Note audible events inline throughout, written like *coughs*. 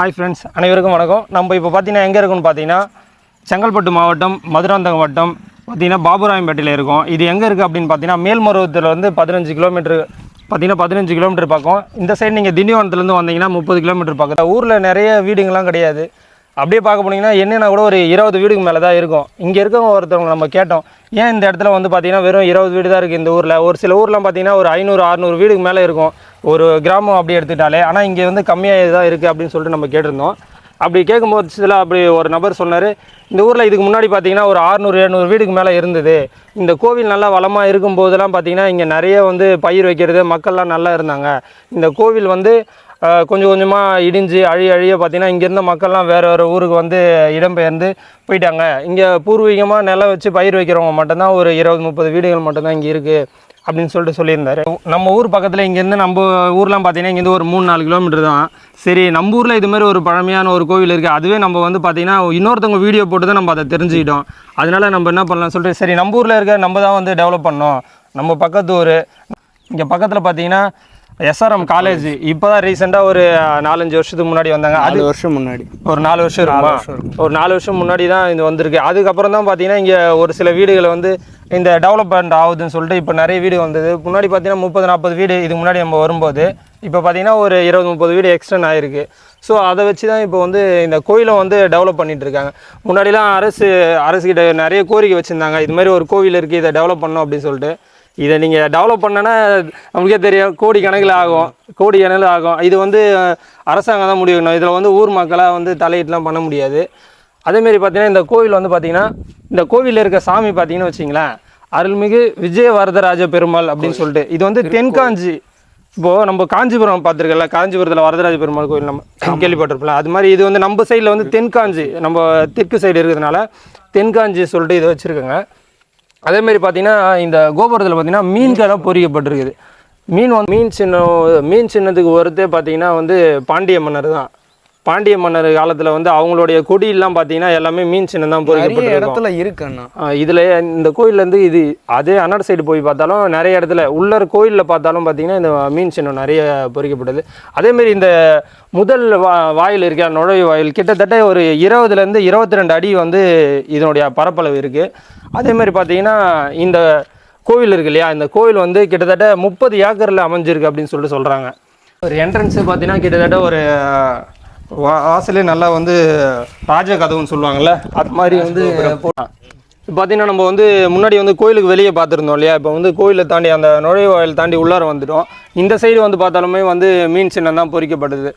Hi friends அனைவருக்கும் வணக்கம். நம்ம இப்போ பார்த்தீங்கன்னா எங்கே இருக்குன்னு பார்த்தீங்கன்னா செங்கல்பட்டு மாவட்டம் மதுராந்தகம் வட்டம் பார்த்தீங்கன்னா பாபுராயம்பேட்டையில் இருக்கும். இது எங்கே இருக்குது அப்படின்னு பார்த்தீங்கன்னா மேல்மருவத்தில் வந்து பதினஞ்சு கிலோமீட்டர் பார்த்திங்கன்னா பதினஞ்சு கிலோமீட்டர் பக்கம். இந்த சைடு நீங்கள் திண்டிவனத்துலேருந்து வந்தீங்கன்னா முப்பது கிலோமீட்டர் பக்கம். ஊரில் நிறைய வீடுங்கள்லாம் கிடையாது. அப்படியே பார்க்க போனீங்கன்னா என்னென்னா கூட ஒரு இருபது வீடுக்கு மேலே தான் இருக்கும். இங்கே இருக்கவங்க ஒருத்தவங்க நம்ம கேட்டோம். ஏன் இந்த இடத்துல வந்து பார்த்திங்கன்னா வெறும் இருபது வீடு தான் இருக்குது இந்த ஊரில்? ஒரு சில ஊர்லாம் பார்த்தீங்கன்னா ஒரு ஐநூறு அறநூறு வீடுக்கு மேலே இருக்கும். ஒரு கிராமம் அப்படி எடுத்துட்டாலே. ஆனால் இங்கே வந்து கம்மியாக தான் இருக்குது அப்படின்னு சொல்லிட்டு நம்ம கேட்டிருந்தோம். அப்படி கேட்கும்போது சில அப்படி ஒரு நபர் சொன்னார் இந்த ஊரில் இதுக்கு முன்னாடி பார்த்தீங்கன்னா ஒரு அறுநூறு எழுநூறு வீடுக்கு மேலே இருந்தது. இந்த கோவில் நல்லா வளமாக இருக்கும்போதெல்லாம் பார்த்தீங்கன்னா இங்கே நிறைய வந்து பயிர் வைக்கிறது மக்கள்லாம் நல்லா இருந்தாங்க. இந்த கோவில் வந்து கொஞ்சம் கொஞ்சமாக இடிஞ்சு அழிய அழிய பார்த்தீங்கன்னா இங்கேருந்து மக்கள்லாம் வேறு வேறு ஊருக்கு வந்து இடம்பெயர்ந்து போயிட்டாங்க. இங்கே பூர்வீகமாக நிலம் வச்சு பயிர் வைக்கிறவங்க மட்டும்தான் ஒரு இருபது முப்பது வீடுகள் மட்டும்தான் இங்கே இருக்குது அப்படின்னு சொல்லிட்டு சொல்லியிருந்தாரு. நம்ம ஊர் பக்கத்தில் இங்கேருந்து நம்ம ஊர்லாம் பார்த்தீங்கன்னா இங்கேருந்து ஒரு மூணு நாலு கிலோமீட்டர் தான். சரி நம்ம ஊரில் இதுமாரி ஒரு பழமையான ஒரு கோவில் இருக்குது அதுவே நம்ம வந்து பார்த்தீங்கன்னா இன்னொருத்தவங்க வீடியோ போட்டு தான் நம்ம அதை தெரிஞ்சுக்கிட்டோம். அதனால நம்ம என்ன பண்ணலாம் சொல்லிட்டு சரி நம்ம ஊரில் இருக்க நம்ம தான் வந்து டெவலப் பண்ணோம். நம்ம பக்கத்து ஊர் இங்கே பக்கத்தில் பார்த்தீங்கன்னா எஸ்ஆர்எம் காலேஜ் இப்போ தான் ரீசெண்டாக ஒரு நாலஞ்சு வருஷத்துக்கு முன்னாடி வந்தாங்க. அது வருஷம் முன்னாடி. ஒரு நாலு வருஷம் இருக்குமா? ஒரு நாலு வருஷம் முன்னாடி தான் இது வந்திருக்கு. அதுக்கப்புறம் தான் பார்த்தீங்கன்னா இங்கே ஒரு சில வீடுகளை வந்து இந்த டெவலப்மெண்ட் ஆகுதுன்னு சொல்லிட்டு இப்போ நிறைய வீடு வந்தது. முன்னாடி பார்த்தீங்கன்னா முப்பது நாற்பது வீடு இதுக்கு முன்னாடி நம்ம வரும்போது இப்போ பார்த்தீங்கன்னா ஒரு இருபது முப்பது வீடு எக்ஸ்டெண்ட் ஆகிருக்கு ஸோ அதை வச்சு தான் இப்போ வந்து இந்த கோயிலை வந்து டெவலப் பண்ணிட்டு இருக்காங்க. முன்னாடிலாம் அரசு அரசுக்கிட்ட நிறைய கோரிக்கை வச்சுருந்தாங்க. இது மாதிரி ஒரு கோவில் இருக்குது இதை டெவலப் பண்ணணும் அப்படின்னு சொல்லிட்டு. இதை நீங்கள் டெவலப் பண்ணனா நமக்கே தெரியும் கோடி கணக்கில் ஆகும். கோடி கணக்கில் ஆகும். இது வந்து அரசாங்கம் தான் முடிவு இதில் வந்து ஊர் மக்களாக வந்து தலையிட்டுலாம் பண்ண முடியாது. அதேமாரி பார்த்தீங்கன்னா இந்த கோவில் வந்து பார்த்தீங்கன்னா இந்த கோவிலில் இருக்க சாமி பார்த்தீங்கன்னு வச்சிங்களேன் அருள்மிகு விஜய வரதராஜ பெருமாள் அப்படின்னு சொல்லிட்டு. இது வந்து தென்காஞ்சி இப்போது நம்ம காஞ்சிபுரம் பார்த்துருக்கல காஞ்சிபுரத்தில் வரதராஜ பெருமாள் கோயில் நம்ம கேள்விப்பட்டிருப்போம் அது மாதிரி இது வந்து நம்ம சைடில் வந்து தென்காஞ்சி நம்ம தெற்கு சைடு இருக்கிறதுனால தென்காஞ்சி சொல்லிட்டு இதை வச்சுருக்கோங்க. அதே மாதிரி பார்த்தீங்கன்னா இந்த கோபுரத்தில் பார்த்தீங்கன்னா மீன்களாக பொறிக்கப்பட்டிருக்குது. மீன் வந்து மீன் சின்னம் மீன் சின்னத்துக்கு ஒருத்தே பார்த்தீங்கன்னா வந்து பாண்டிய மன்னர் தான் பாண்டிய மன்னர் காலத்தில் வந்து அவங்களுடைய கொடியெல்லாம் பார்த்தீங்கன்னா எல்லாமே மீன் சின்னம் தான் நிறைய பொறிக்கப்பட்டிருக்கும். இடத்துல இருக்கு அண்ணா. இதில் இந்த கோயிலேருந்து இது அதே அன்னாடு சைடு போய் பார்த்தாலும் நிறைய இடத்துல உள்ள கோயிலில் பார்த்தாலும் பார்த்தீங்கன்னா இந்த மீன் சின்னம் நிறைய பொறிக்கப்பட்டது. அதேமாரி இந்த முதல் வா வாயில் இருக்க நுழைவு வாயில் கிட்டத்தட்ட ஒரு இருபதுலேருந்து இருபத்தி ரெண்டு அடி வந்து இதனுடைய பரப்பளவு இருக்குது அதேமாதிரி பார்த்தீங்கன்னா இந்த கோவில் இருக்கு இல்லையா? இந்த கோவில் வந்து கிட்டத்தட்ட முப்பது ஏக்கரில் அமைஞ்சிருக்கு அப்படின்னு சொல்லிட்டு சொல்கிறாங்க ஒரு என்ட்ரன்ஸு பார்த்தீங்கன்னா கிட்டத்தட்ட ஒரு வா- வாசலே நல்லா வந்து ராஜ கதவுன்னு சொல்லுவாங்கள்ல அது மாதிரி வந்து இப்போ பார்த்தீங்கன்னா நம்ம வந்து முன்னாடி வந்து கோயிலுக்கு வெளியே பார்த்துருந்தோம் இல்லையா? இப்போ வந்து கோயிலை தாண்டி அந்த நுழைவாயில் தாண்டி உள்ளார வந்துட்டோம். இந்த சைடு வந்து பார்த்தாலுமே வந்து மீன் சின்னம் தான் பொறிக்கப்பட்டது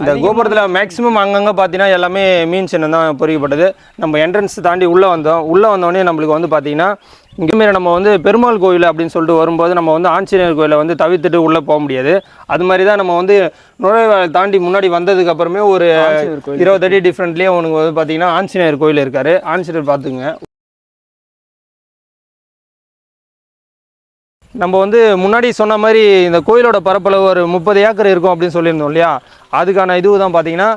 இந்த கோபுரத்தில் மேக்ஸிமம் அங்கங்கே பார்த்தீங்கன்னா எல்லாமே மீன் சின்னம் தான் பொறிக்கப்பட்டது. நம்ம என்ட்ரன்ஸ் தாண்டி உள்ளே வந்தோம். உள்ளே வந்தோடனே நம்மளுக்கு வந்து பார்த்தீங்கன்னா இங்கேமாரி நம்ம வந்து பெருமாள் கோயில் அப்படின்னு சொல்லிட்டு வரும்போது நம்ம வந்து ஆஞ்சநேயர் கோயிலை வந்து தவிர்த்துட்டு உள்ளே போக முடியாது. அது மாதிரி தான் நம்ம வந்து நுழைவாயில் தாண்டி முன்னாடி வந்ததுக்கு அப்புறமே ஒரு இருபது அடி டிஃப்ரெண்ட்லேயே உனக்கு வந்து பார்த்தீங்கன்னா ஆஞ்சநேயர் கோயில் இருக்காரு. ஆஞ்சநேயர் பார்த்துங்க நம்ம வந்து முன்னாடி சொன்ன மாதிரி இந்த கோயிலோட பரப்பளவு ஒரு முப்பது ஏக்கர் இருக்கும் அப்படின்னு சொல்லியிருந்தோம் இல்லையா? அதுக்கான இது தான் பார்த்தீங்கன்னா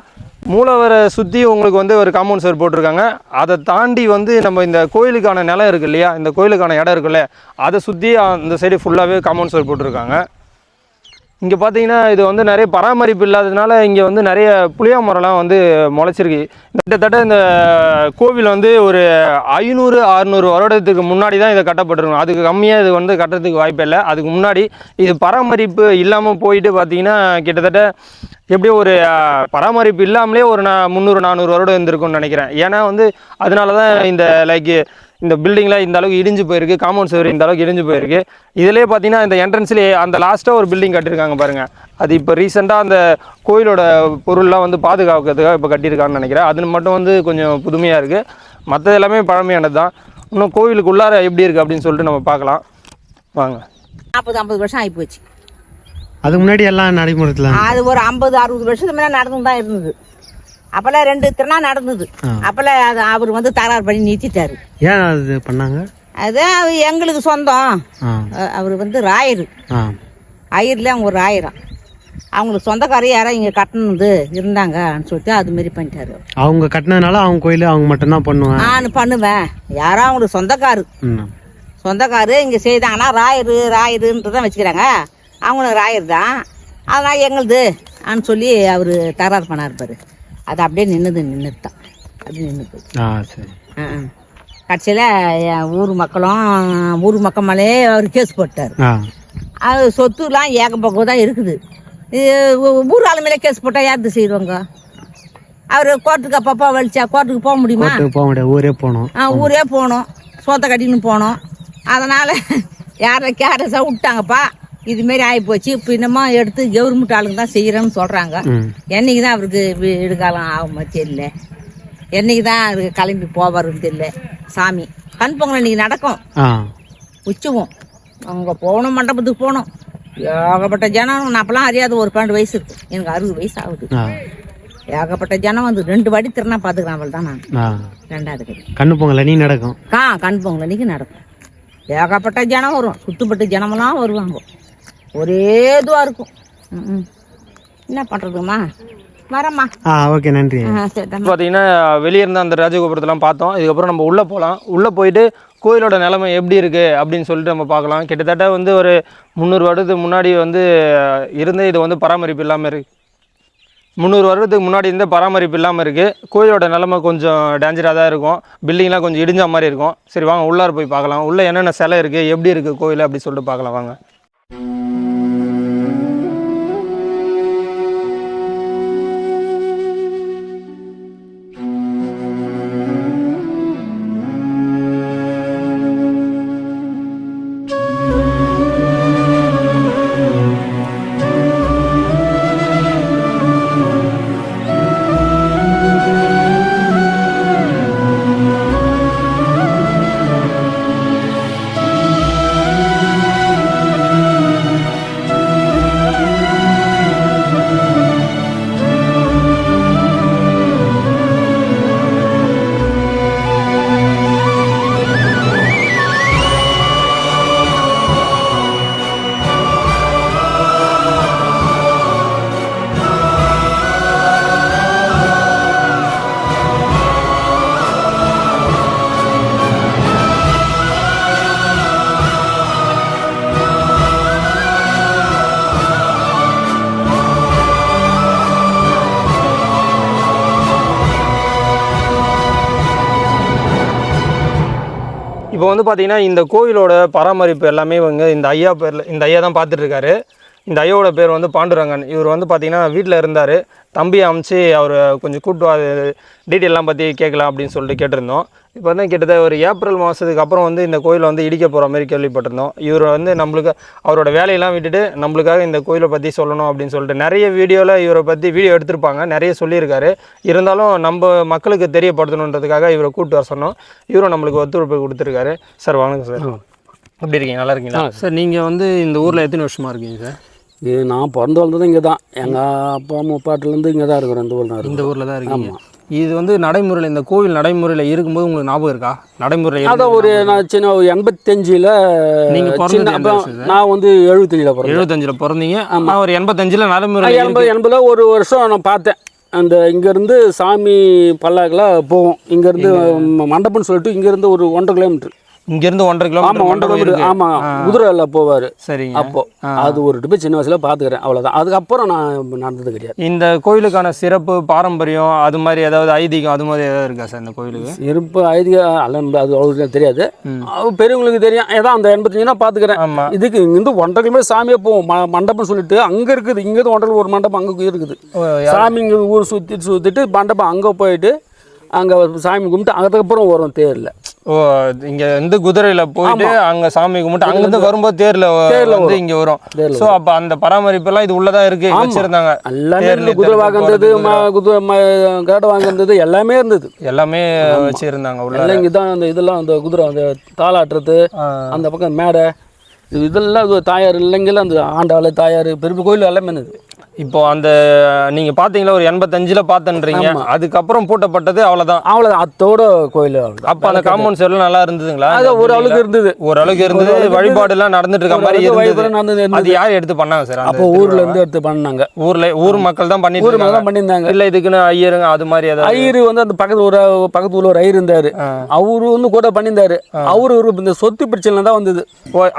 மூலவரை சுற்றி உங்களுக்கு வந்து ஒரு காம்பவுண்ட் சுவர் போட்டிருக்காங்க. அதை தாண்டி வந்து நம்ம இந்த கோயிலுக்கான நிலம் இருக்கு இல்லையா? இந்த கோயிலுக்கான இடம் இருக்குல்ல அதை சுற்றி அந்த சைடு ஃபுல்லாகவே காம்பவுண்ட் சுவர் போட்டிருக்காங்க. இங்கே பார்த்தீங்கன்னா இது வந்து நிறைய பராமரிப்பு இல்லாததுனால இங்கே வந்து நிறைய புளிய மரம்லாம் வந்து முளைச்சிருக்கு. கிட்டத்தட்ட இந்த கோவில் வந்து ஒரு ஐநூறு அறுநூறு வருடத்துக்கு முன்னாடி தான் இதை கட்டப்பட்டிருக்கும். அதுக்கு கம்மியாக இது வந்து கட்டுறதுக்கு வாய்ப்பு இல்லை. அதுக்கு முன்னாடி இது பராமரிப்பு இல்லாமல் போயிட்டு பார்த்தீங்கன்னா கிட்டத்தட்ட எப்படியும் ஒரு பராமரிப்பு இல்லாமலே ஒரு நான் முந்நூறு நானூறு வருடம் இருந்திருக்கும்னு நினைக்கிறேன். ஏன்னா வந்து அதனால தான் இந்த லைக் இந்த பில்டிங்லாம் இந்த அளவுக்கு இடிஞ்சு போயிருக்கு காம்பவுண்ட் சுவர் இந்த அளவுக்கு இடிஞ்சு போயிருக்கு. இதுலேயே பார்த்தீங்கன்னா இந்த என்ட்ரன்ஸ்லேயே அந்த லாஸ்ட்டாக ஒரு பில்டிங் கட்டியிருக்காங்க பாருங்கள் அது இப்போ ரீசெண்டாக அந்த கோயிலோட பொருள்லாம் வந்து பாதுகாக்கிறதுக்காக இப்போ கட்டியிருக்காங்கன்னு நினைக்கிறேன். அது மட்டும் வந்து கொஞ்சம் புதுமையாக இருக்குது மற்றது எல்லாமே பழமையானது தான். இன்னும் கோவிலுக்கு உள்ளார எப்படி இருக்குது அப்படின்னு சொல்லிட்டு நம்ம பார்க்கலாம். வாங்க. நாற்பது ஐம்பது வருஷம் ஆகி போச்சு. அதுக்கு முன்னாடி எல்லாம் நடைமுறையில் அது ஒரு ஐம்பது அறுபது வருஷத்துக்கு மேலே நடந்து தான் இருந்தது. அப்போல்லாம் ரெண்டு திருநா நடந்தது. அப்போல்லாம் அது அவர் வந்து தகராறு பண்ணி நிறுத்திட்டாரு ஏன் அது பண்ணாங்க? அது எங்களுக்கு சொந்தம். அவர் வந்து ராயர். ஐயர்ல அவங்க ஒரு ராயரம் அவங்களுக்கு சொந்தக்காரர் யாரோ இங்கே கட்டணுது இருந்தாங்கன்னு சொல்லிட்டு அது மாரி பண்ணிட்டாரு அவங்க கட்டினதுனால அவங்க கோயில் அவங்க மட்டும்தான் பண்ணுவாங்க நான் பண்ணுவேன். யாரோ அவங்களுக்கு சொந்தக்காரு. சொந்தக்காரு இங்கே செய்தாங்கன்னா ராயரு ராயருன்ட்டு தான் வச்சுக்கிறாங்க. அவங்களும் ராயர் தான். அதனால் எங்களுது ஆன்னு சொல்லி அவர் தகராறு பண்ணார் பாரு. அது அப்படியே நின்றுது தான் அது நின்றுது ஆ சரி கடைசியில் ஊர் மக்களும் ஊர் மக்கள் மேலேயே அவர் கேஸ் போட்டார் ஆ அது சொத்துலாம் ஏகப்பக்கம் தான் இருக்குது இது ஊ- ஊர் ஆளு மேலே கேஸ் போட்டால் யாருக்கு செய்வாங்க அவர் கோர்ட்டுக்கு அப்பப்போ வலிச்சா கோர்ட்டுக்கு போக முடியுமா கோர்ட்டுக்கு போக முடியாது ஊரே போகணும் ஆ, ஊரே போகணும் சோத்த கட்டின்னு போனோம் அதனால் யாரை கேரஸாக விட்டாங்கப்பா இதுமாரி ஆகிப்போச்சு இப்போ இன்னமும் எடுத்து கவர்மெண்ட் ஆளுங்க தான் செய்கிறேன்னு சொல்கிறாங்க என்னைக்கு தான் அவருக்கு வீடு காலம் ஆகுமா தெரியல. என்னைக்கு தான் அவருக்கு கிளம்பி போவாருன்னு தெரியல. சாமி கண் பொங்கல் இன்னைக்கு நடக்கும். ஆ. உச்சுவோம் அங்கே போகணும் மண்டபத்துக்கு போகணும். ஏகப்பட்ட ஜனம் நான் அப்பெல்லாம் அறியாத ஒரு பன்னெண்டு வயசு இருக்கு. எனக்கு அறுபது வயசு ஆகுது. ஆ. ஏகப்பட்ட ஜனம் வந்து ரெண்டு வாட்டி திருநா பார்த்துக்கிறேன் அவள் தான் நான். ஆ. ரெண்டாவது கடி கண்ணு பொங்கல் நீ நடக்கும். கா கண் பொங்கல் அன்னைக்கு நடக்கும். ஏகப்பட்ட ஜனம் வரும். சுத்துப்பட்டு ஜனமெல்லாம் வருவாங்க. ஒரே இதுவாக இருக்கும். ம். என்ன பண்ணுறதும்மா வரம்மா. ஆ ஓகே நன்றி. பார்த்தீங்கன்னா வெளியே இருந்த அந்த ராஜகோபுரத்தெல்லாம் பார்த்தோம். இதுக்கப்புறம் நம்ம உள்ளே போகலாம் உள்ளே போயிட்டு கோயிலோட நிலைமை எப்படி இருக்குது அப்படின்னு சொல்லிட்டு நம்ம பார்க்கலாம். கிட்டத்தட்ட வந்து ஒரு முந்நூறு வருடத்துக்கு முன்னாடி வந்து இருந்து இது வந்து பராமரிப்பு இல்லாமல் இருக்கு. முந்நூறு வருடத்துக்கு முன்னாடி இருந்த பராமரிப்பு இல்லாமல் இருக்குது கோயிலோட நிலைமை கொஞ்சம் டேஞ்சராக தான் இருக்கும். பில்டிங்லாம் கொஞ்சம் இடிஞ்ச மாதிரி இருக்கும். சரி வாங்க உள்ளார போய் பார்க்கலாம். உள்ளே என்னென்ன சிலை இருக்குது எப்படி இருக்குது கோயில்? அப்படி சொல்லிட்டு பார்க்கலாம். வாங்க. இப்போ வந்து பார்த்தீங்கன்னா இந்த கோயிலோட பராமரிப்பு எல்லாமே இவங்க இந்த ஐயா பேரில் இந்த ஐயா தான் பார்த்துட்ருக்காரு இந்த ஐயாவோட பேர் வந்து பாண்டுரங்கன். இவர் வந்து பார்த்தீங்கன்னா வீட்டில் இருந்தார். தம்பியை அமுச்சு அவர் கொஞ்சம் கூட்டு வா டீட்டெயிலாம் பற்றி கேட்கலாம் அப்படின்னு சொல்லிட்டு கேட்டிருந்தோம். இப்போ வந்து கிட்டத்தட்ட ஒரு ஏப்ரல் மாதத்துக்கு அப்புறம் வந்து இந்த கோயிலை வந்து இடிக்க போகிற மாதிரி கேள்விப்பட்டிருந்தோம். இவர் வந்து நம்மளுக்கு அவரோட வேலையெல்லாம் விட்டுட்டு நம்மளுக்காக இந்த கோயிலை பற்றி சொல்லணும் அப்படின்னு சொல்லிட்டு நிறைய வீடியோவில் இவரை பற்றி வீடியோ எடுத்திருப்பாங்க. நிறைய சொல்லியிருக்காரு. இருந்தாலும் நம்ம மக்களுக்கு தெரியப்படுத்தணுன்றதுக்காக இவரை கூப்பிட்டு வர சொன்னோம். இவரும் நம்மளுக்கு ஒத்துழைப்பு கொடுத்துருக்காரு. சார் வணக்கம் சார். எப்படி இருக்கீங்க? நல்லா இருக்கீங்களா? சார் நீங்கள் வந்து இந்த ஊரில் எத்தனை வருஷமாக இருக்கீங்க சார்? இது நான் பிறந்து வளர்ந்ததும் இங்கே தான். எங்கள் அப்பா அம்மா பாட்டிலேருந்து இங்கே தான் இருக்கிறேன் இந்த ஊரில் தான் இந்த ஊரில் தான் இருக்கீங்க. இது வந்து நடைமுறையில் இந்த கோவில் நடைமுறையில் இருக்கும்போது உங்களுக்கு ஞாபகம் இருக்கா? நடைமுறையில் அதான் ஒரு நான் சின்ன ஒரு எண்பத்தஞ்சில் நீங்க பிறந்தது சின்ன எந்த அப்போ வருஷம் சார்? நான் வந்து எழுபத்தஞ்சில் பிறந்தேன். எழுபத்தஞ்சில் பிறந்தீங்க. ஆனால் ஒரு எண்பத்தஞ்சில் நடைமுறை எண்பது எண்பதில் ஒரு வருஷம் நான் பார்த்தேன். அந்த இங்கேருந்து சாமி பல்லாக்கில் போவோம். இங்கேருந்து மண்டபம்னு சொல்லிட்டு இங்கேருந்து ஒரு ஒன்றரை கிலோமீட்டர் இங்கேருந்து ஒன்றரை கிலோமீட்டர் ஒன்றரை கிலோமீட்டர். ஆமாம் குதிரையில் போவார். சரிங்க. அப்போ அது ஒரு டிப்பு சின்ன வயசுல பார்த்துக்கிறேன் அவ்வளோதான் அதுக்கப்புறம் நான் நடந்தது கிடையாது. இந்த கோயிலுக்கான சிறப்பு பாரம்பரியம் அது மாதிரி ஏதாவது ஐதீகம் அது மாதிரி ஏதாவது இருக்கா சார் இந்த கோயிலுக்கு? இருப்பு ஐதிக அல்ல அது அவ்வளோ தெரியாது. பெரியவங்களுக்கு தெரியும். ஏதோ அந்த எண்பத்தஞ்சு நான் பார்த்துக்கிறேன் இதுக்கு இங்கிருந்து ஒன்றரை கிலோமீட்டர் சாமியே போவோம். மண்டபம் சொல்லிட்டு அங்கே இருக்குது. இங்கேருந்து ஒன்றரை ஒரு மண்டபம் அங்கே இருக்குது. சாமி இங்கே ஊர் சுற்றிட்டு சுற்றிட்டு மண்டபம் அங்கே போயிட்டு அங்கே சாமி கும்பிட்டு அதுக்கப்புறம் வரும் தேரில். ஓ இங்க இருந்து குதிரையில போயிட்டு அங்க சாமி கும்பிட்டு அங்கிருந்து வரும்போது தேர்ல வந்து இங்க வரும். சோ அப்ப அந்த பராமரிப்பு எல்லாம் இது உள்ளதா இருக்கு வச்சிருந்தாங்க. எல்லாமே இருந்து குதிரை ம குதிரை கரடை வாங்குறது எல்லாமே இருந்தது. எல்லாமே வச்சிருந்தாங்க உள்ள இங்கே தான் அந்த இதெல்லாம் அந்த குதிரை அந்த தாளாட்டுறது. அந்த பக்கம் மேடை இது இதெல்லாம் இது தாயார் இல்லைங்கெல்லாம் அந்த ஆண்டாள் தாயார் பெரிய கோயில் எல்லாமே இருந்தது. இப்போ அந்த நீங்க பாத்தீங்களா ஒரு எண்பத்தஞ்சுல பார்த்தன்றீங்க அதுக்கப்புறம் பூட்டப்பட்டது அவ்வளவுதான். அவ்வளோதான் அத்தோட கோயில் அப்ப அந்த காம்பவுண்ட் செல்லாம் நல்லா இருந்ததுங்களா? அது ஒரு அளவுக்கு? இருந்தது. ஓரளவுக்கு இருந்தது. ஓரளவுக்கு வழிபாடு எல்லாம் நடந்துட்டு இருக்க ஒரு மாதிரி அளவுக்கு இருந்தது. இருந்தது. அது யார் எடுத்து பண்ணாங்க சார் அப்போ ஊர்ல இருந்து எடுத்து பண்ணாங்க. ஊர்ல ஊர் மக்கள் தான் பண்ணிட்டு ஊர் மேலே தான் பண்ணியிருந்தாங்க. இல்ல இதுக்குன்னு ஐயருங்க அது மாதிரி ஏதாவது? ஐயர் வந்து அந்த பக்கத்து ஒரு பக்கத்து ஊர்ல ஒரு ஐயர் இருந்தாரு. அவரு வந்து கூட பண்ணியிருந்தாரு. அவரு ஒரு இந்த சொத்து பிரச்சனை தான் வந்தது.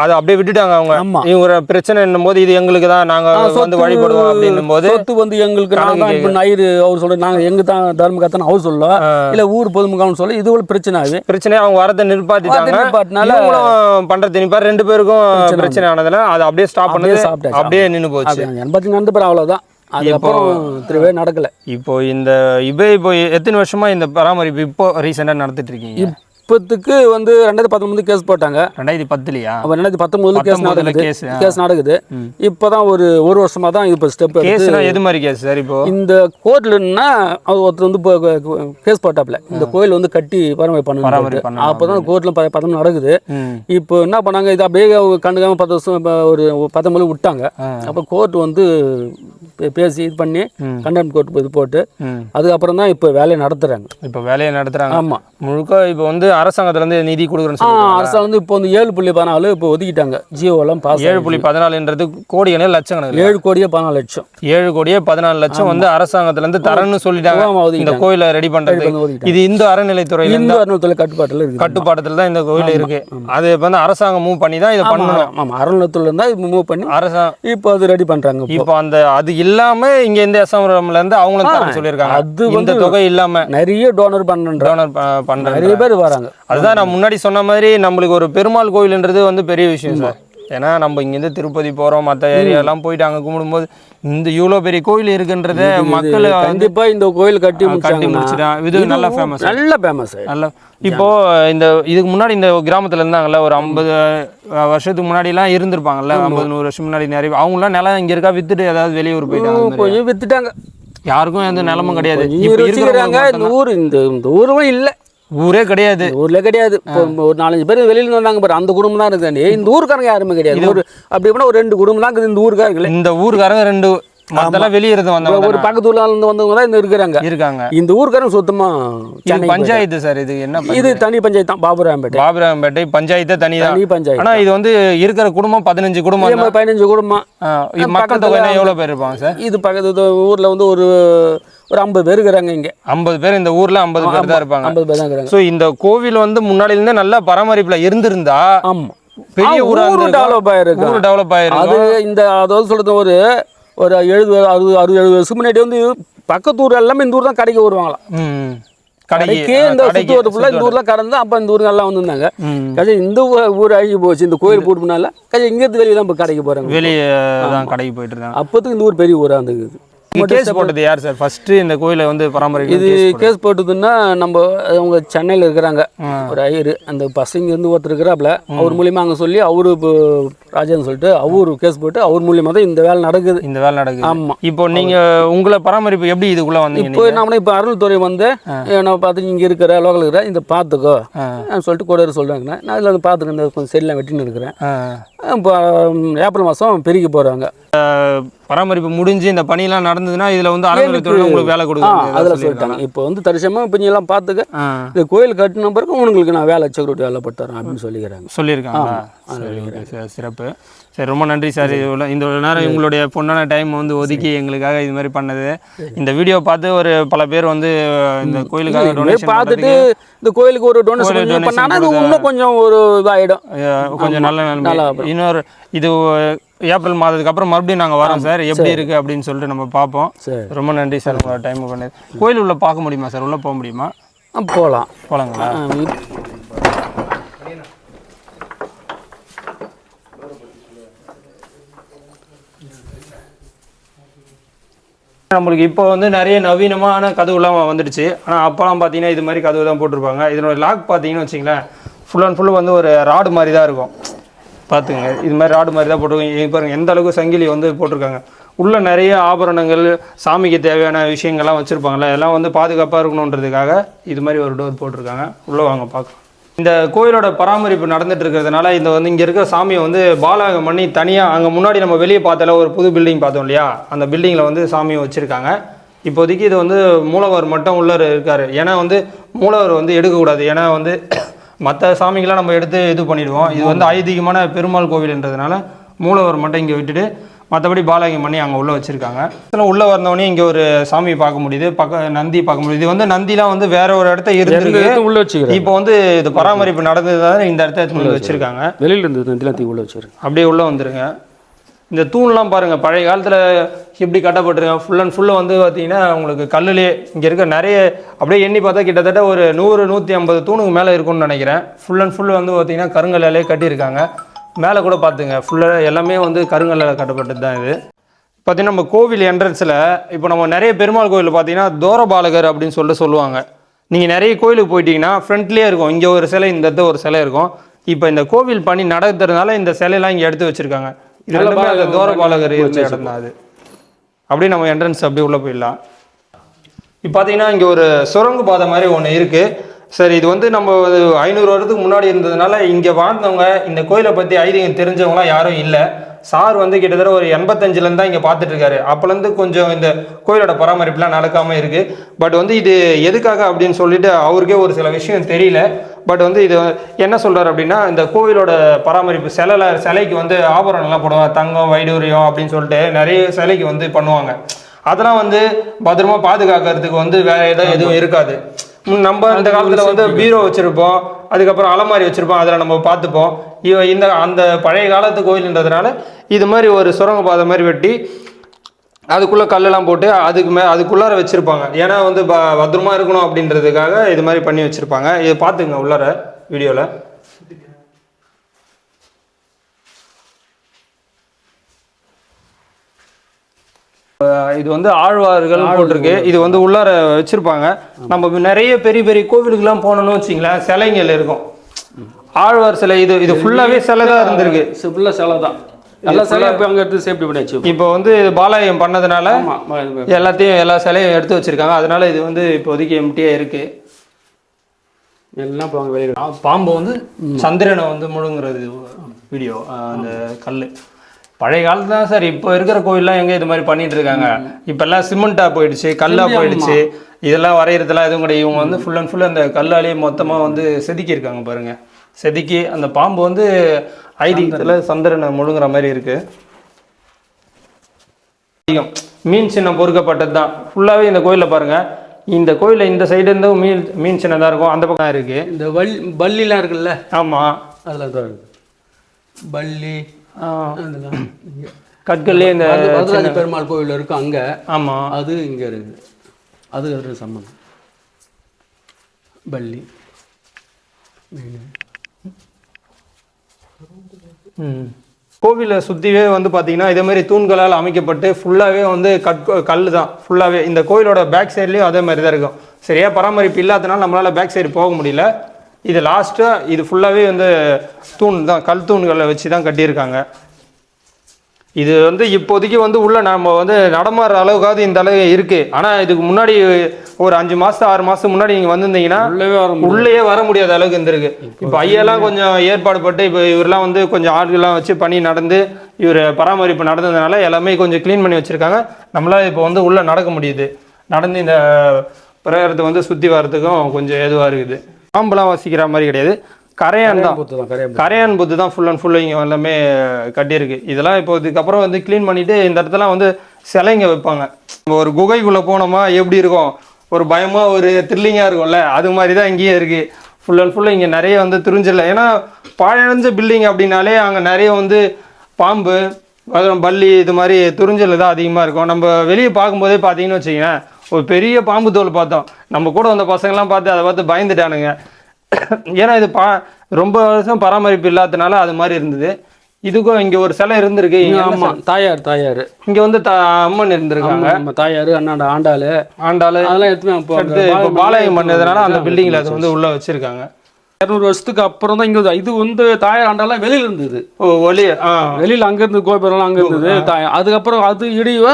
அதை அப்படியே விட்டுட்டாங்க அவங்க. இவங்க ஒரு பிரச்சனை என்னும் போது இது எங்களுக்கு தான் நாங்க வந்து வழிபடுவோம் அப்படின்னு போது சொத்து வந்து எங்களுக்கு தான் இப்போ நயிறு அவர் சொல்ற நாங்க எங்க தான் தர்ம கத்தன அவர் சொல்ல இல்ல ஊர் பொதுமக்கள் சொல்ல இது ஒரு பிரச்சனை ஆகுது பிரச்சனை அவங்க வரதை இவங்களும் பண்றது நிப்பார் ரெண்டு பேருக்கும் பிரச்சனை ஆனதுல அது அப்படியே ஸ்டாப் சாப்பிட்டாச்சு. அப்படியே நின்னு போச்சு. எண்பத்தி நடந்த பிறகு அவ்வளவுதான். அதுக்கப்புறம் திருவே நடக்கல. இப்போ இந்த இப்போ இப்போ எத்தனை வருஷமா இந்த பராமரிப்பு இப்போ ரீசெண்டா நடத்திட்டு இருக்கீங்க? இப்போத்துக்கு வந்து ரெண்டாயிரத்தி பத்தொன்பது கேஸ் போட்டாங்க. ரெண்டாயிரத்தி பத்துலயா? அப்ப ரெண்டாயிரத்தி பத்தொன்பதுல கேஸ் 19 நடக்குது. கேஸ் நடக்குது. இப்போதான் ஒரு ஒரு வருஷமா தான் இப்போ ஸ்டெப் கேஸ்னா எது மாதிரி கேஸ் சார் இப்போ? இந்த கோர்ட்லன்னா அவர் ஒருத்தர் வந்து இப்போ கேஸ் போட்டாப்ல. இந்த கோயில் வந்து கட்டி பராமரி பண்ணணும் பண்ணணும் அப்பதான் கோர்ட்ல பதம் நடக்குது. இப்போ என்ன பண்ணாங்க இது அப்படியே அவங்க கண்டுக்காம பத்து வருஷம் இப்போ ஒரு பத்தொம்பது விட்டாங்க. அப்போ கோர்ட் வந்து பேசி இது பண்ணி கண்டெம் கோர்ட் இது போட்டு. அதுக்கப்புறம் தான் இப்போ வேலையை நடத்துறாங்க. இப்போ வேலையை நடத்துறாங்க. ஆமா. முழுக்க இப்போ வந்து அரசாங்கத்துல இருந்து நிதி கொடுக்குறேன்னு சொல்லி அரசாங்கம் வந்து இப்போ வந்து ஏழு புள்ளி பதினாலு இப்போ ஒதுக்கிட்டாங்க. ஜியோலாம் பாஸ் ஏழு புள்ளி பதினாலுன்றது கோடி கணக்கு லட்சம் கணக்கு ஏழு கோடியே பதினாலு லட்சம். ஏழு கோடியே பதினாலு லட்சம் வந்து அரசாங்கத்துல இருந்து தரேன்னு சொல்லிட்டாங்க. இந்த கோயிலை ரெடி பண்றது. பண்ணி ஒதுக்கிட்டாங்க. இது இந்து அறநிலைத்துறையில இந்து அறநிலையத்துறை கட்டுப்பாட்டில் இருக்குது. கட்டுப்பாட்டத்துல தான் இந்த கோயில் இருக்கு. அது இப்ப வந்து அரசாங்கம் மூவ் பண்ணி தான் இதை பண்ணணும். ஆமாம் அறநிலையத்துல இருந்தால் இப்போ மூவ் பண்ணி அரசாங்கம் இப்போ அது ரெடி பண்ணுறாங்க இப்போ. அந்த அது இல்லாம இங்க இந்த எஸ்எம்ல இருந்து அவங்களும் சொல்லியிருக்காங்க. அது இந்த தொகை இல்லாம நிறைய டோனர் பண்ணுன்ற டோனர் பண்றாங்க நிறைய பேர் வராங்க. அதுதான் நான் முன்னாடி சொன்ன மாதிரி நம்மளுக்கு ஒரு பெருமாள் கோயில்ன்றது வந்து பெரிய விஷயம் சார். ஏன்னா நம்ம இங்கேருந்து திருப்பதி போகிறோம் மற்ற ஏரியாலாம் போயிட்டு அங்கே கும்பிடும்போது இந்த இவ்வளோ பெரிய கோயில் இருக்குன்றத மக்கள் வந்து கண்டிப்பா இந்த கோயில் கட்டி கட்டி முடிச்சிட்டான் இது நல்ல ஃபேமஸ் நல்ல ஃபேமஸ் நல்ல இப்போ இந்த இதுக்கு முன்னாடி இந்த கிராமத்துல இருந்தாங்கல்ல ஒரு ஐம்பது வருஷத்துக்கு முன்னாடிலாம் இருந்திருப்பாங்கல்ல ஐம்பது நூறு வருஷம் முன்னாடி நிறைய அவங்களாம் நிலம் இங்க இருக்கா வித்துட்டு ஏதாவது வெளியூர் போயிட்டாங்க மாதிரி. கொஞ்சம் வித்துட்டாங்க. யாருக்கும் எந்த நிலமும் கிடையாது. இந்த ஊர் இந்த இந்த ஊரும் இல்லை. ஊரே கிடையாது. ஊர்ல கிடையாது. ஒரு நாலஞ்சு பேர் வெளியில வந்தாங்க பாரு அந்த குடும்பம் தான் இருக்குது. இந்த ஊருக்காரங்க யாருமே கிடையாது. ஒரு அப்படி எப்படின்னா ஒரு ரெண்டு குடும்பம் தான் இந்த ஊருக்காரங்களே இந்த ஊருக்காரங்க ரெண்டு மத்தெல்லாம் வெளியே இருந்து வந்தவங்க ஒரு பக்கத்து ஊர்ல இருந்து வந்தவங்க தான் இந்த இருக்கிறாங்க. தானே இருக்காங்க. இந்த ஊருக்காரங்க சுத்தமா பஞ்சாயத்து சார் இது என்ன. இது தனி பஞ்சாயத்து தான் பாபுராம்பேட்டை. பாபுராம்பேட்டை பஞ்சாயத்தே தனிதான் தனி. பஞ்சாயத்து ஆனா இது வந்து இருக்கிற குடும்பம் பதினஞ்சு குடும்பம் பதினஞ்சு குடும்பம். மக்கள் தொகை எவ்வளவு பேர் இருப்பாங்க சார்? இது பக்கத்து ஊர்ல வந்து ஒரு ஒரு ஐம்பது பேர் இருக்கிறாங்க இங்க. ஐம்பது பேர் இந்த ஊர்ல ஐம்பது பேர் தான் இருப்பாங்க. ஐம்பது பேர் தான் இருக்கிறாங்க. ஸோ இந்த கோவில் வந்து முன்னாடில இருந்தே நல்ல பராமரிப்புல இருந்திருந்தா ஆமா. பெரிய ஊரா ஊரு டெவலப் ஆயிருக்கு ஊர் டெவலப் அது ஆயிருக்கும். இந்த அதாவது சொல்றது ஒரு ஒரு எழுபது அறுபது அறுபது எழுபது வருஷம் முன்னாடி வந்து பக்கத்து ஊர் எல்லாமே இந்த ஊர் தான் கடைக்கு வருவாங்களாம். கடைக்கு இந்த சுத்து ஃபுல்லாக இந்த ஊர்ல கடந்து அப்போ இந்த ஊருக்கு எல்லாம் வந்திருந்தாங்க. கடைசி இந்த ஊர் அழிஞ்சு போச்சு. இந்த கோயில் போட்டுனால கடைசி இங்கேருந்து வெளியே தான் இப்போ கடைக்கு போறாங்க. வெளியே தான் கடைக்கு போயிட்டு இருந்தாங்க அப்போதுக்கு இந்த ஊர் பெரிய ஊரா இருந்தது கேஸ் போட்டது யார் சார்? ஃபர்ஸ்ட் இந்த கோயிலை வந்து பராமரிக்க இது கேஸ் போட்டதுன்னா நம்ம அவங்க சென்னையில் இருக்கிறாங்க. ஒரு ஐயர். அந்த பசங்க இருந்து ஒருத்தர் இருக்கிறாப்புல. அவர் மூலியமா அங்கே சொல்லி அவரு இப்போ ராஜான்னு சொல்லிட்டு அவரு கேஸ் போட்டு அவர் மூலியமா தான் இந்த வேலை நடக்குது. இந்த வேலை நடக்குது. ஆமா. இப்போ நீங்க உங்களை பராமரிப்பு எப்படி இதுக்குள்ள வந்தீங்க இப்போ நம்ம இப்போ அருள்துறை வந்து நம்ம பார்த்து இங்கே இருக்கிற லோக்கல் இருக்கிற இந்த பார்த்துக்கோ. நான் சொல்லிட்டு கூட சொல்கிறாங்கண்ணா நான் இதில் வந்து பார்த்துட்டு இந்த கொஞ்சம் செல்லாம் வெட்டின்னு இருக்கிறேன். இப்போ ஏப்ரல் மாதம் பெருகி போகிறாங்க பராமரிப்பு முடிஞ்சு இந்த பணியெல்லாம் நடந்ததுன்னா இதுல வந்து அறநிலையத்துறையில உங்களுக்கு வேலை ஆ கொடுக்குறது அதில் சொல்லிட்டாங்க. இப்போ வந்து தரிசனமாக இப்போ எல்லாம் பார்த்துக்க. இந்த கோயில் கட்டின பிறகு உங்களுக்கு நான் வேலை செக்யூரிட்டி வேலை போட்டு தரேன் அப்படின்னு சொல்லிக்கிறாங்க. சார் சிறப்பு. சரி ரொம்ப நன்றி சார். இவ்வளோ இந்த நேரம் உங்களுடைய பொண்ணான டைம் வந்து ஒதுக்கி எங்களுக்காக இது மாதிரி பண்ணது. இந்த வீடியோ பார்த்து ஒரு பல பேர் வந்து இந்த கோயிலுக்காக டொனேஷன் பார்த்துட்டு இந்த கோயிலுக்கு ஒரு டொனேஷன் பண்ணாங்கன்னா அது இன்னும் கொஞ்சம் ஒரு இதாகிடும் கொஞ்சம் நல்ல நல்லா நிலைமை இன்னொரு இது ஏப்ரல் மாதத்துக்கு அப்புறம் மறுபடியும் நாங்கள் வரோம் சார். எப்படி இருக்கு அப்படின்னு சொல்லிட்டு நம்ம பார்ப்போம். ரொம்ப நன்றி சார் உங்களோட டைம் பண்ணது. கோயில் உள்ள பார்க்க முடியுமா சார்? உள்ள போக முடியுமா? போகலாம். போலாங்களா நம்மளுக்கு இப்போ வந்து நிறைய நவீனமான கதவுலாம் வந்துடுச்சு. ஆனால் அப்போலாம் பார்த்தீங்கன்னா இது மாதிரி கதவு தான் போட்டிருப்பாங்க. இதனோட லாக் பார்த்தீங்கன்னு வச்சிங்களேன் ஃபுல் அண்ட் ஃபுல் வந்து ஒரு ராடு மாதிரி தான் இருக்கும். பார்த்துங்க இது மாதிரி ராடு மாதிரி தான் போட்டிருக்கோங்க. பாருங்கள் எந்த அளவுக்கு சங்கிலி வந்து போட்டிருக்காங்க. உள்ளே நிறைய ஆபரணங்கள் சாமிக்கு தேவையான விஷயங்கள்லாம் வச்சுருப்பாங்கல்ல எல்லாம் வந்து பாதுகாப்பாக இருக்கணுன்றதுக்காக இது மாதிரி ஒரு டோர் போட்டிருக்காங்க. உள்ளே வாங்க பார்க்கலாம். இந்த கோயிலோட பராமரிப்பு நடந்துட்டு இருக்கிறதுனால இந்த வந்து இங்கே இருக்கிற சாமியை வந்து பாலகம் பண்ணி தனியாக அங்கே முன்னாடி நம்ம வெளியே பார்த்தால ஒரு புது பில்டிங் பார்த்தோம் இல்லையா? அந்த பில்டிங்கில் வந்து சாமியை வச்சுருக்காங்க. இப்போதைக்கு இது வந்து மூலவர் மட்டும் உள்ளவர் இருக்கார். ஏன்னா வந்து மூலவர் வந்து எடுக்கக்கூடாது. ஏன்னா வந்து *coughs* மற்ற சாமிகளாம் நம்ம எடுத்து இது பண்ணிடுவோம். இது வந்து ஐதீகமான பெருமாள் கோவில்ன்றதுனால மூலவர் மட்டும் இங்கே விட்டுட்டு மற்றபடி பாலகம் பண்ணி அங்கே உள்ளே வச்சுருக்காங்க. உள்ளே வந்தவொடனே இங்கே ஒரு சாமி பார்க்க முடியுது பக்க நந்தி பார்க்க முடியுது. இது வந்து நந்திலாம் வந்து வேற ஒரு இடத்த இருந்திருக்கு. உள்ள வச்சுக்கிறேன். இப்போ வந்து இது பராமரிப்பு நடந்ததுனால இந்த இடத்த வச்சிருக்காங்க. வெளியில இருந்து நந்திலாம் தீ உள்ள வச்சுக்கிறேன். அப்படியே உள்ள வந்துருங்க. இந்த தூண்லாம் பாருங்கள் பழைய காலத்தில் எப்படி கட்டப்பட்டிருக்காங்க ஃபுல் அண்ட் ஃபுல்லு வந்து பார்த்தீங்கன்னா உங்களுக்கு கல்லுலே இங்கே இருக்க நிறைய அப்படியே எண்ணி பார்த்தா கிட்டத்தட்ட ஒரு நூறு நூற்றி ஐம்பது தூணுக்கு மேலே இருக்கும்னு நினைக்கிறேன். ஃபுல் அண்ட் ஃபுல் வந்து பார்த்தீங்கன்னா கருங்கல்லாலே கட்டியிருக்காங்க. மேலே கூட பார்த்துங்க. ஃபுல்லாக எல்லாமே வந்து கருங்கல்லால் கட்டப்பட்டது தான் இது. பார்த்தீங்கன்னா நம்ம கோவில் என்ட்ரன்ஸில் இப்போ நம்ம நிறைய பெருமாள் கோவில் பார்த்தீங்கன்னா தோரபாலகர் அப்படின்னு சொல்லிட்டு சொல்லுவாங்க. நீங்கள் நிறைய கோயிலுக்கு போயிட்டீங்கன்னா ஃப்ரண்ட்லேயே இருக்கும். இங்கே ஒரு சிலை இந்த இடத்துல ஒரு சிலை இருக்கும். இப்போ இந்த கோவில் பணி நடக்கிறதுனால இந்த சிலையெல்லாம் இங்கே எடுத்து வச்சிருக்காங்க. இது எல்லாமே அந்த தோரபாலகர் இருந்த இடம் தான் அது. அப்படியே நம்ம என்ட்ரன்ஸ் அப்படியே உள்ளே போயிடலாம். இப்போ பார்த்தீங்கன்னா இங்கே ஒரு சுரங்க பாதை மாதிரி ஒன்று இருக்குது சரி இது வந்து நம்ம ஐநூறு வருடத்துக்கு முன்னாடி இருந்ததுனால இங்கே வாழ்ந்தவங்க இந்த கோயிலை பற்றி ஐதீகம் தெரிஞ்சவங்களாம் யாரும் இல்லை. சார் வந்து கிட்டத்தட்ட ஒரு எண்பத்தஞ்சிலேருந்து தான் இங்கே பார்த்துட்டு இருக்காரு. அப்போலேருந்து கொஞ்சம் இந்த கோயிலோட பராமரிப்புலாம் நடக்காமல் இருக்குது பட் வந்து இது எதுக்காக அப்படின்னு சொல்லிட்டு அவருக்கே ஒரு சில விஷயம் தெரியல. பட் வந்து இது என்ன சொல்றாரு அப்படின்னா இந்த கோவிலோட பராமரிப்பு சிலைல சிலைக்கு வந்து ஆபரணம்லாம் போடுவாங்க. தங்கம் வைடூரியம் அப்படின்னு சொல்லிட்டு நிறைய சிலைக்கு வந்து பண்ணுவாங்க. அதெல்லாம் வந்து பத்திரமா பாதுகாக்கிறதுக்கு வந்து வேற ஏதோ எதுவும் இருக்காது. நம்ம அந்த காலத்துல வந்து பீரோ வச்சிருப்போம். அதுக்கப்புறம் அலமாரி வச்சிருப்போம். அதில் நம்ம பார்த்துப்போம். இவ இந்த அந்த பழைய காலத்து கோயில்ன்றதுனால இது மாதிரி ஒரு சுரங்க பாதை மாதிரி வெட்டி அதுக்குள்ள கல்லெல்லாம் போட்டு அதுக்கு மே அதுக்குள்ளார வச்சிருப்பாங்க. ஏன்னா வந்து ப பத்திரமா இருக்கணும் அப்படின்றதுக்காக இது மாதிரி பண்ணி வச்சிருப்பாங்க. இது பார்த்துங்க உள்ளார வீடியோவில் இது வந்து ஆழ்வார்கள் போட்டிருக்கு. இது வந்து உள்ளார வச்சிருப்பாங்க. நம்ம நிறைய பெரிய பெரிய கோவிலுக்கெல்லாம் போனோம்னு வச்சிங்களேன் சிலைங்கள் இருக்கும். ஆழ்வார் சிலை இது இது ஃபுல்லாவே சிலை தான் இருந்திருக்கு. ஃபுல்லாக சிலை தான். எல்லா சிலையும் இப்போ அங்கே எடுத்து சேஃப்டி பண்ணி வச்சு இப்போ வந்து பாலாயம் பண்ணதுனால எல்லாத்தையும் எல்லா சிலையும் எடுத்து வச்சிருக்காங்க. அதனால இது வந்து இப்போதைக்கு எம்டியா இருக்கு. எல்லாம் இப்போ அங்கே வெளியிட ஆ, பாம்பு வந்து சந்திரனை வந்து முழுங்குறது வீடியோ அந்த கல் பழைய காலத்துல தான் சார் இப்போ இருக்கிற கோயில்லாம் எங்க இது மாதிரி பண்ணிட்டு இருக்காங்க. இப்பெல்லாம் சிமெண்டா போயிடுச்சு கல்லா போயிடுச்சு. இதெல்லாம் வரைகிறதுலாம் எதுவும் கிடையாது. இவங்க வந்து ஃபுல் அண்ட் ஃபுல் அந்த கல்லாலேயே மொத்தமா வந்து செதுக்கி இருக்காங்க பாருங்க. செதுக்கி அந்த பாம்பு வந்து ஐதீகத்துல சந்திரனை. முழுங்குற மாதிரி இருக்கு. அதிகம் மீன் சின்னம் பொறுக்கப்பட்டது தான். ஃபுல்லாகவே இந்த கோயிலில் பாருங்க. இந்த கோயிலில் இந்த சைடு இருந்து மீன் மீன் சின்னம் தான் இருக்கும். அந்த பக்கம் இருக்கு. இந்த வல் பல்லிலாம் இருக்குல்ல? ஆமாம் அதில் தான் இருக்கு. பல்லி கற்கள்லே இந்த வரதராஜ பெருமாள் கோவில் இருக்கு அங்கே. ஆமாம் அது இங்கே இருக்குது. அது அது சம்மந்தம் ம். கோவிலை சுற்றிவே வந்து பார்த்தீங்கன்னா இதே மாதிரி தூண்களால் அமைக்கப்பட்டு ஃபுல்லாகவே வந்து கற்கோ கல் தான் ஃபுல்லாகவே இந்த கோயிலோட பேக் சைட்லேயும் அதே மாதிரி தான் இருக்கும். சரியா பராமரிப்பு இல்லாதனால நம்மளால் பேக் சைடு போக முடியல. இது லாஸ்ட்டாக இது ஃபுல்லாகவே வந்து தூண் தான் கல் தூண்களை வச்சு தான் கட்டியிருக்காங்க. இது வந்து இப்போதைக்கு வந்து உள்ள நம்ம வந்து நடமாடுற அளவுக்காவது இந்த அளவு இருக்கு. ஆனா இதுக்கு முன்னாடி ஒரு அஞ்சு மாசம் ஆறு மாசம் முன்னாடி நீங்க வந்திருந்தீங்கன்னா உள்ளவே வர முடியாது. உள்ளேயே வர முடியாத அளவுக்கு இருந்திருக்கு. இப்போ ஐயெல்லாம் கொஞ்சம் ஏற்பாடு பட்டு இப்போ இவரெல்லாம் வந்து கொஞ்சம் ஆட்கள்லாம் வச்சு பண்ணி நடந்து இவர் பராமரிப்பு நடந்ததுனால எல்லாமே கொஞ்சம் க்ளீன் பண்ணி வச்சிருக்காங்க. நம்மளால இப்போ வந்து உள்ள நடக்க முடியுது. நடந்து இந்த பிரகாரத்தை வந்து சுத்தி வர்றதுக்கும் கொஞ்சம் ஏதுவா இருக்குது. பாம்பெல்லாம் வசிக்கிற மாதிரி கிடையாது. கரையான் தான். கரையான் புத்து தான் ஃபுல் அண்ட் ஃபுல் இங்கே எல்லாமே கட்டியிருக்கு. இதெல்லாம் இப்போ இதுக்கப்புறம் வந்து க்ளீன் பண்ணிட்டு இந்த இடத்துல வந்து சிலைங்க வைப்பாங்க. ஒரு குகைக்குள்ளே போனோமா எப்படி இருக்கும்? ஒரு பயமாக ஒரு த்ரில்லிங்காக இருக்கும்ல. அது மாதிரி தான் இங்கேயே இருக்குது ஃபுல் அண்ட் ஃபுல்லாக இங்கே நிறைய வந்து துறிஞ்சில்ல ஏன்னா பாழடைஞ்ச பில்டிங் அப்படின்னாலே அங்கே நிறைய வந்து பாம்பு பல்லி இது மாதிரி துறிஞ்சல் தான் அதிகமாக இருக்கும். நம்ம வெளியே பார்க்கும்போதே பார்த்தீங்கன்னு வச்சிங்களேன் ஒரு பெரிய பாம்பு தோல் பார்த்தோம். நம்ம கூட வந்த பசங்கள்லாம் பார்த்து அதை பார்த்து பயந்துட்டானுங்க. ஏன்னா இது பா ரொம்ப வருஷம் பராமரிப்பு இல்லாதனால அது மாதிரி இருந்தது. இதுக்கும் இங்க ஒரு சிலை இருந்திருக்கு. ஆமாம் தாயார் தாயார்? இங்க வந்து அம்மன் இருந்திருக்காங்க. நம்ம தாயார் அண்ணாண்ட ஆண்டாள். ஆண்டாளு. அதெல்லாம் எடுத்து பாளையம் பண்ணதுனால அந்த பில்டிங்ல அது வந்து உள்ள வச்சிருக்காங்க. இரநூறு வருஷத்துக்கு அப்புறம் தான் இங்கே இது வந்து தாயார் ஆண்டாலாம் வெளியில இருந்தது. ஓ ஆ. வெளியில் அங்கேருந்து கோபுரம்லாம் அங்கே இருந்தது அதுக்கப்புறம் அது இடிவ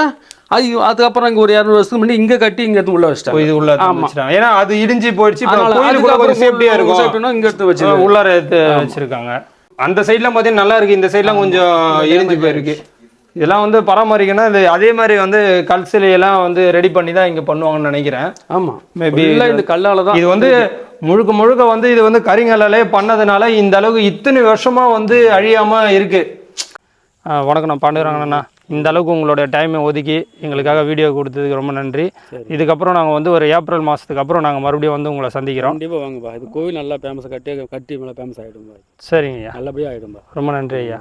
அது அதுக்கப்புறம் இங்கே ஒரு இரநூறு வருஷத்துக்கு முன்னாடி இங்கே கட்டி இங்கே எடுத்து உள்ள வச்சிட்டாங்க. இது உள்ள வச்சிட்டாங்க. ஏன்னா அது இடிஞ்சு போயிடுச்சு. இப்போ அதனால கோயிலுக்குள்ள கொஞ்சம் அதுக்கப்புறம் சேஃப்டியா இருக்கும். இங்க எடுத்து வச்சு உள்ளார எடுத்து வச்சிருக்காங்க. அந்த சைட்லாம் பார்த்தீங்கன்னா நல்லா இருக்கு. இந்த சைட்லாம் கொஞ்சம் இடிஞ்சு போயிருக்கு. இதெல்லாம் வந்து பராமரிக்கணும் இது அதே மாதிரி வந்து கல் சிலையெல்லாம் வந்து ரெடி பண்ணி தான் இங்க பண்ணுவாங்கன்னு நினைக்கிறேன். ஆமா. Maybe மேபி இந்த கல்லால தான் இது வந்து முழுக்க முழுக்க வந்து இது வந்து கரிங்கல்லாலே பண்ணதுனால இந்த அளவுக்கு இத்தனை வருஷமா வந்து அழியாம இருக்கு. ஆ, வணக்கம் நான் பாண்டுறாங்கண்ணா இந்த அளவுக்கு உங்களோட டைமை ஒதுக்கி எங்களுக்காக வீடியோ கொடுத்ததுக்கு ரொம்ப நன்றி. இதுக்கப்புறம் நாங்கள் வந்து ஒரு ஏப்ரல் மாதத்துக்கு அப்புறம் நாங்கள் மறுபடியும் வந்து உங்களை சந்திக்கிறோம். கண்டிப்பாக வாங்கப்பா. இது கோவில் நல்லா ஃபேமஸ் கட்டி கட்டி நல்லா ஃபேமஸ் ஆகிடும்பா சரிங்க ஐயா. நல்லபடியாக ஆகிடும்பா ரொம்ப நன்றி ஐயா.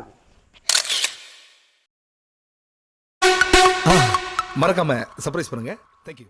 மறக்காமல் சர்ப்ரைஸ் பண்ணுங்கள் தேங்க்யூ